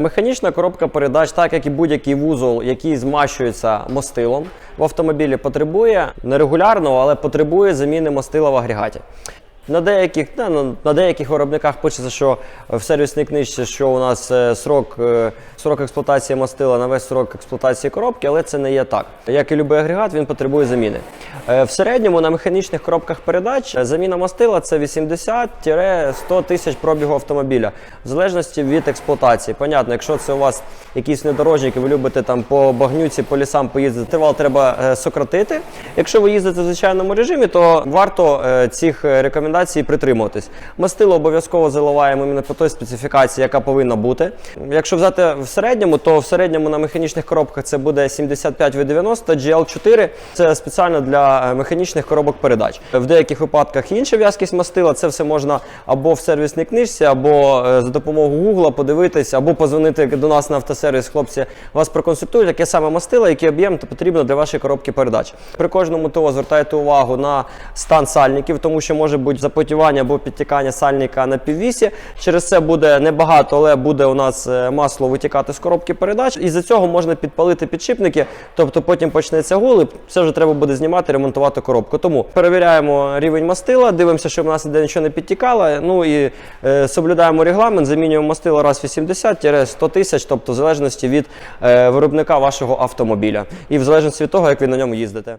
Механічна коробка передач, так як і будь-який вузол, який змащується мостилом в автомобілі, потребує нерегулярного, але потребує заміни мостила в агрегаті. На деяких, на, на- на деяких виробниках пишеться, що в сервісній книжці, що у нас е, срок, е, срок експлуатації мастила на весь срок експлуатації коробки, але це не є так. Як і будь-який агрегат, він потребує заміни. Е, В середньому на механічних коробках передач заміна мастила це 80-100 тисяч пробігу автомобіля, в залежності від експлуатації. Понятно, якщо це у вас якийсь внедорожник і ви любите там по багнюці, по лісам поїздити, тривал треба сократити. Якщо ви їздите в звичайному режимі, то варто цих е, рекомендацій притримуватись. Мастило обов'язково заливаємо іменно по той специфікації, яка повинна бути. Якщо взяти в середньому, то в середньому на механічних коробках це буде 75 в 90 GL4. Це спеціально для е, механічних коробок передач. В деяких випадках інша в'язкість мастила. Це все можна або в сервісній книжці, або е, за допомогою Гугла подивитись, або позвонити до нас на автосервіс. Хлопці вас проконсультують, яке саме мастило, який об'єм потрібно для вашої коробки передач. При кожному ТО звертайте увагу на стан сальників, тому що може бути запотівання або підтікання сальника на піввісі. Через це буде небагато, але буде у нас е, масло витікати з коробки передач. І за цього можна підпалити підшипники, тобто потім почнеться гул, і все вже треба буде знімати, ремонтувати коробку. Тому перевіряємо рівень мастила, дивимося, щоб у нас ніде нічого не підтікало. Ну і е, соблюдаємо регламент, замінюємо мастило раз в 80-100 тисяч, тобто в залежності від е, виробника вашого автомобіля і в залежності від того, як ви на ньому їздите.